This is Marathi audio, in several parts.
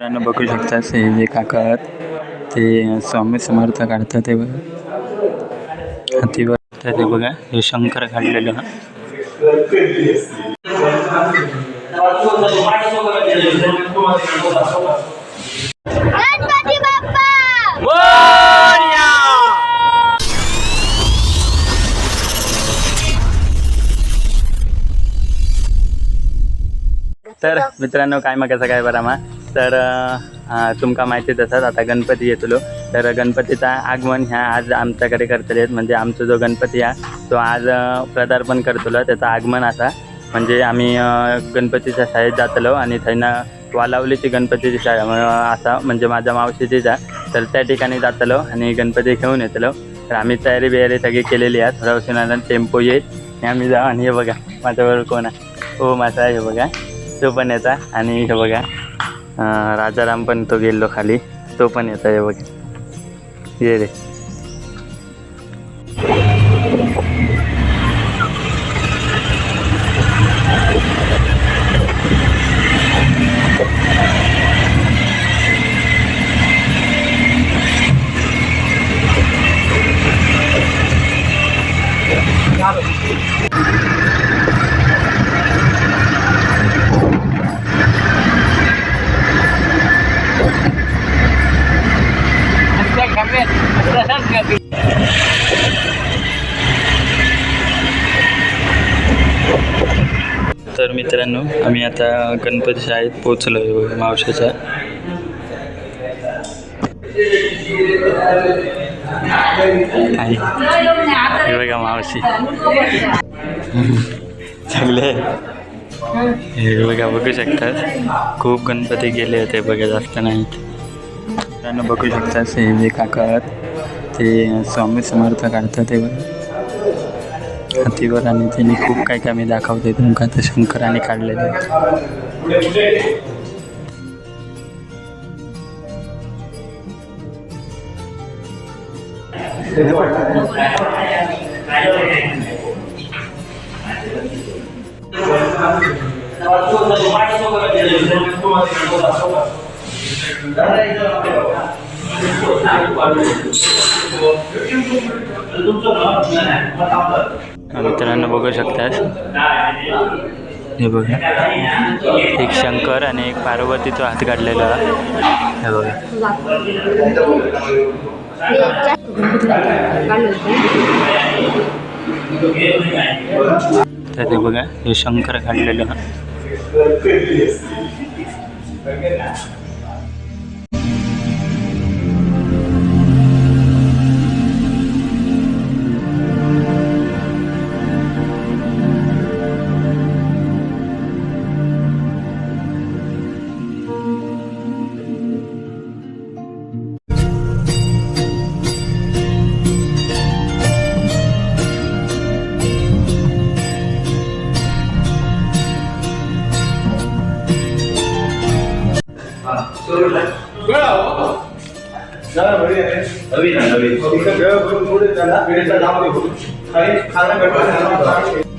मित्रांनो बघू शकता हे जे काका आहेत. ते स्वामी समर्थ काढतात ते बघा. हातीवर ते बघा हे शंकर काढलेलं. तर मित्रांनो काय मग कसं काय बरं मा तर तुमका माहिती तसंच आता गणपती येतलो तर गणपतीचा आगमन ह्या आज आमच्याकडे करतले म्हणजे आमचा जो गणपती आहे तो आज प्रदार्पण पदार्पण करतलो. त्याचं आगमन असा. म्हणजे आम्ही गणपतीच्या शाळेत जातलो आणि थंयना वालावलीची गणपतीची शाळा असा. म्हणजे माझ्या मावशीचीच आहे. तर त्या ठिकाणी जातलो आणि गणपती घेऊन येतलो. तर आम्ही तयारी बियारी सगळी केलेली आहे. थोडा उशिरा टेम्पो येईल. आम्ही जाऊ आणि हे बघा. माझ्याबरोबर कोण आहे? हो माझा हे बघा. तो पण येता आणि हे बघा. राजाराम पण तो गेलो खाली. तो पण येत आहे बघ. ये रे. तर मित्रांनो आम्ही आता गणपती शाळेत पोचलो आहे मावशाच्या. आहे बघा मावशी. चांगले हे बघा बघू शकतात. खूप गणपती गेले होते बघत जास्त मित्रांनो बघू शकतात हे जे काका ते स्वामी समर्थ काढतात ते बघा. हातीवर आणि त्यांनी खूप काही कमी दाखवते तुमका तर शंकराने काढलेले आहेत. मित्रांनो बघू शकतात हे बघा. एक शंकर आणि एक पार्वती तो हात काढलेला. हे बघा. तर ते बघा हे शंकर काढलेलं.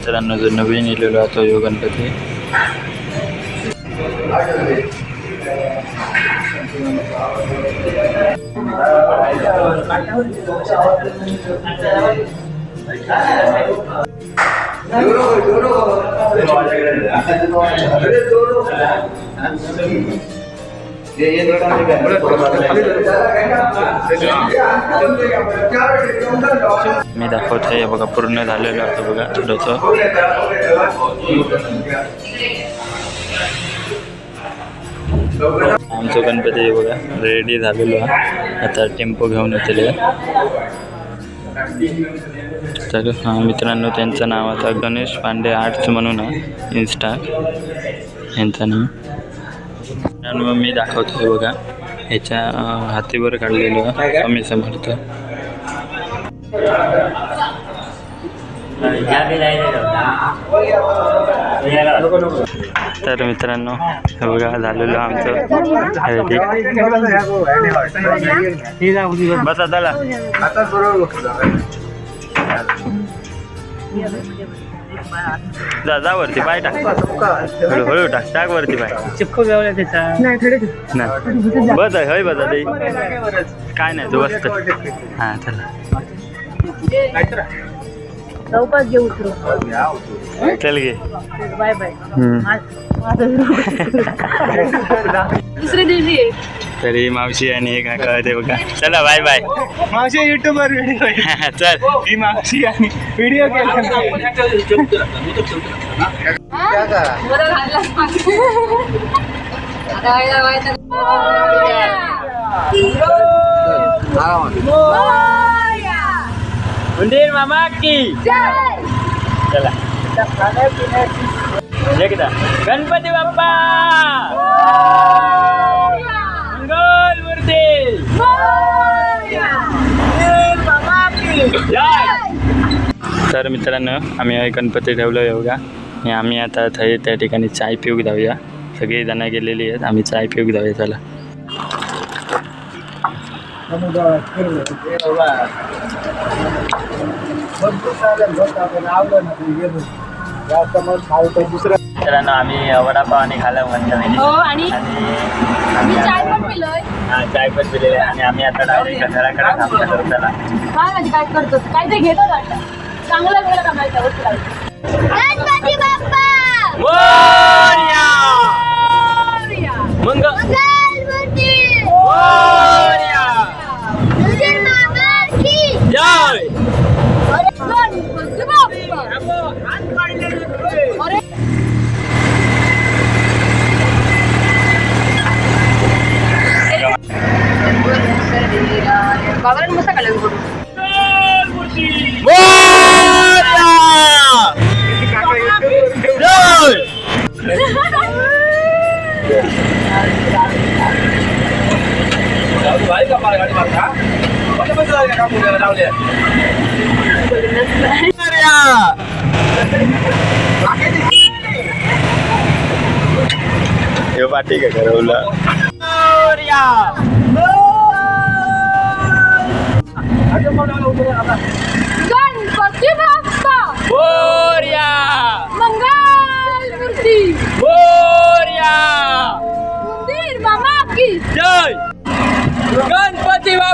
मित्रांनो जो नवीन इलेलो आहे तो यो गणपती मी। दाखवतोय हे बघा पूर्ण झालेलं आहे बघा थोडंसं आमचं गणपती हे बघा रेडी झालेलो आहे. आता टेम्पो घेऊन येतले तर हा मित्रांनो त्यांचं नाव आता गणेश पांडे आर्ट्स म्हणून आहे इन्स्टा. यांचं नाव. मित्रांनो मी दाखवतोय बघा. ह्याच्या हातीवर काढलेलं स्वामी समर्थ तर मित्रांनो हे बघा झालेलं आमचं रेडी बस आता जा जा वरती पाय टाक. हळू हळू टाक टाक वरती पाय. चिपको व्यावल्या त्याचा नाही बस आहे होय बस आहे काय नाही तू बसत हां चला. चौकात घेऊ उतरू. चल घे बाय बाय. हम्म. दुसऱ्या दिवशी तरी मावशी आणि हे काय कळते बघा. चला बाय बाय. माझ्या युट्यूबवर व्हिडिओ चल. ही मागची आणि व्हिडिओ उंदीर मामा की चला एकदा गणपती बाप्पा मंगल मूर्ती तर मित्रांनो आम्ही गणपती ठेवलो एवढा आणि आम्ही आता थंय त्या ठिकाणी चाय पिऊक जाऊया. सगळी जण गेलेली आहेत. आम्ही चाय पिऊक जाऊया चला. मित्रांनो आम्ही वडापाव आणि खाला म्हणतो हो आणि चाय पण पिलोय? हा, चाय पण पिलेली आहे. आणि आम्ही आता डायरेक्ट घराकडे थांबतो तर चला काय म्हणजे काय करतो? काय ते घेतो वाटतं चांगलं वेळ कमायचा वस्तू गणपती बाप्पा! मोरया! मंग Morya! balik apa? Mana kamu dia? Maria. Maria. Ayo mau apa?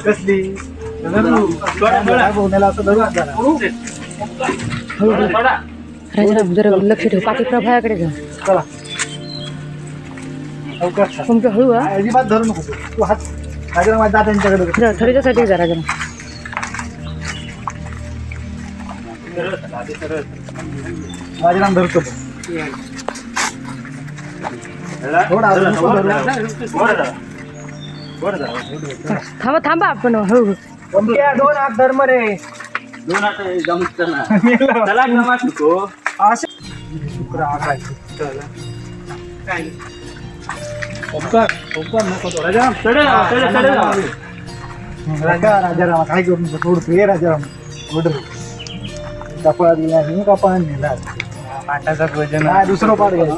कसली असं लक्ष ठेव पाठी प्रभायाकडे जा. तुमच्या हळू हा अजिबात धरू नको तू. हात माझ्या माझ्या दादांच्याकडे. जा थोडीच्यासाठी जा राजाराम माझे नाम धरतो. थांबा थांबा आपण हळू दोन हात धर्म रे दोन आता जमत. चला. असे शुक्र आकाश चला. ओमकार ओमकार नको तो. राजाराम चढे ना, चढे, चढे ना. राजा राजाराम काय करू नको थोडं ये राजाराम थोडं कपाळात गेला मी कपाळात नेला. पाटाचा भोजन. नाही दुसरं पाठ घ्यायचं.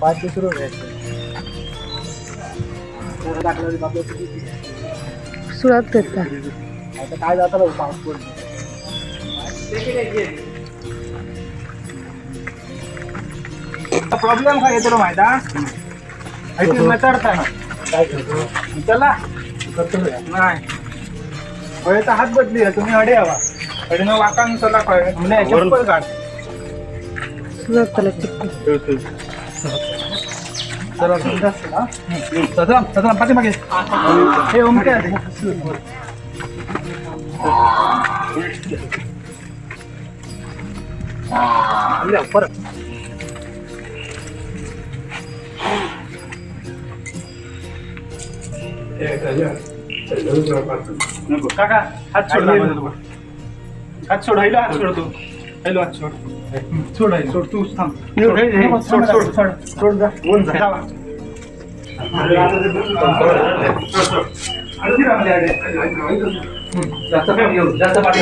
पाठ दुसरं घ्यायचं. सुळात करता. आता काय जातं बघ, प्रॉब्लेम काय येतो माहिती ऐकून चढताना काय करतो? चला. करतो. नाही. फळेचा हात बदली आहे, तुम्ही अडे हवा. अडीनं वाकान चला फळे म्हणजे चप्पल काढ चला. सदराम सदराम पाठीमागे हे ओमके आल्या, परत. नको काका हात सोड हात सोड हायलो हात सोड तू हायलो हात सोड सोड हाय सोड तू थांब सोड सोड सोड सोड जा वन जा जावा. जास्त पाठी जास्त पाठी